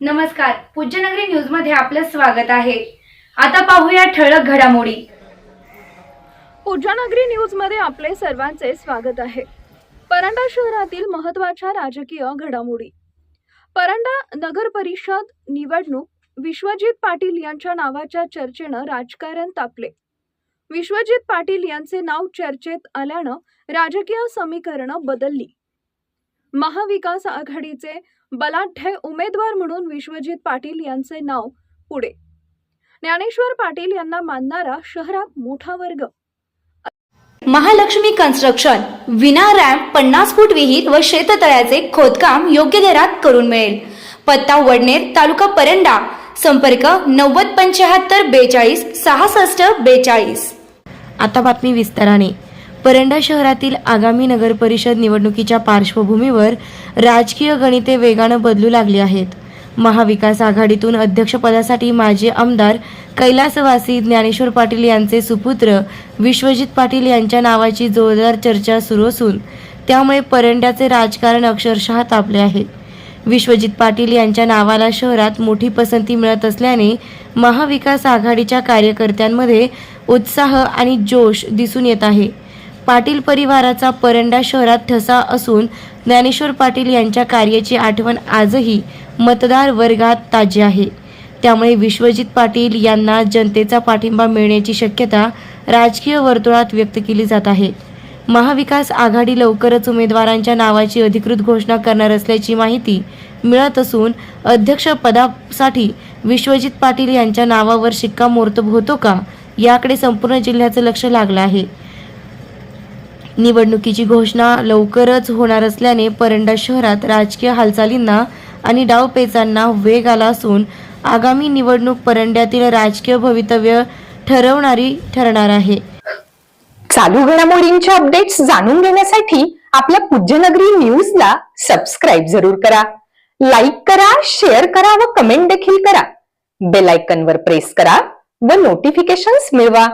नमस्कार पूज्यनगरी न्यूजमध्ये आपलं स्वागत आहे. आता पाहूया ठळक घडामोडी. पूजानगरी न्यूजमध्ये आपले सर्वांचे स्वागत आहे. परंडा शहरातील महत्त्वाच्या राजकीय घडामोडी. परंडा नगर परिषद निवडणूक विश्वजित पाटील यांच्या नावाच्या चर्चेनं राजकारण तापले. विश्वजित पाटील यांचे नाव चर्चेत आल्यानं राजकीय समीकरणं बदलली. महाविकास आघाडीचे बलाढ्य उमेदवार म्हणून विश्वजित पाटील यांचे नाव पुढे. ज्ञानेश्वर पाटील यांना मानणारा शहरात मोठा वर्ग. महालक्ष्मी कन्स्ट्रक्शन विना रॅम्प पन्नास फूट विहीर व शेततळ्याचे खोदकाम योग्य दरात करून मिळेल. पत्ता वडनेर तालुका परंडा. संपर्क नव्वद पंच्याहत्तर बेचाळीस सहासष्ट बेचाळीस. आता बातमी विस्ताराने. परंडा शहरातील आगामी नगरपरिषद निवडणुकीच्या पार्श्वभूमीवर राजकीय गणिते वेगानं बदलू लागली आहेत. महाविकास आघाडीतून अध्यक्षपदासाठी माजी आमदार कैलासवासी ज्ञानेश्वर पाटील यांचे सुपुत्र विश्वजित पाटील यांच्या नावाची जोरदार चर्चा सुरू असून त्यामुळे परंड्याचे राजकारण अक्षरशः तापले आहे. विश्वजित पाटील यांच्या नावाला शहरात मोठी पसंती मिळत असल्याने महाविकास आघाडीच्या कार्यकर्त्यांमध्ये उत्साह आणि जोश दिसून येत आहे. पाटील परिवाराचा परंडा शहरात ठसा असून ज्ञानेश्वर पाटील यांच्या कार्याची आठवण आजही मतदार वर्गात ताजी आहे. त्यामुळे विश्वजित पाटील यांना जनतेचा पाठिंबा मिळण्याची शक्यता राजकीय वर्तुळात व्यक्त केली जात आहे. महाविकास आघाडी लवकरच उमेदवारांच्या नावाची अधिकृत घोषणा करणार असल्याची माहिती मिळत असून अध्यक्षपदासाठी विश्वजित पाटील यांच्या नावावर शिक्कामोर्तब होतो का याकडे संपूर्ण जिल्ह्याचं लक्ष लागलं आहे. निवडणुकीची घोषणा लवकरच होणार असल्याने परंडा शहरात राजकीय हालचालींना आणि डावपेचांना वेग आला असून आगामी निवडणूक परंड्यातील राजकीय भवितव्य ठरवणारी ठरणार आहे. चालू घडामोडींचे अपडेट्स जाणून घेण्यासाठी आपल्या पूज्यनगरी न्यूजला सबस्क्राईब जरूर करा. लाईक करा शेअर करा व कमेंट देखील करा. बेल आयकॉन प्रेस करा व नोटिफिकेशन्स मिळवा.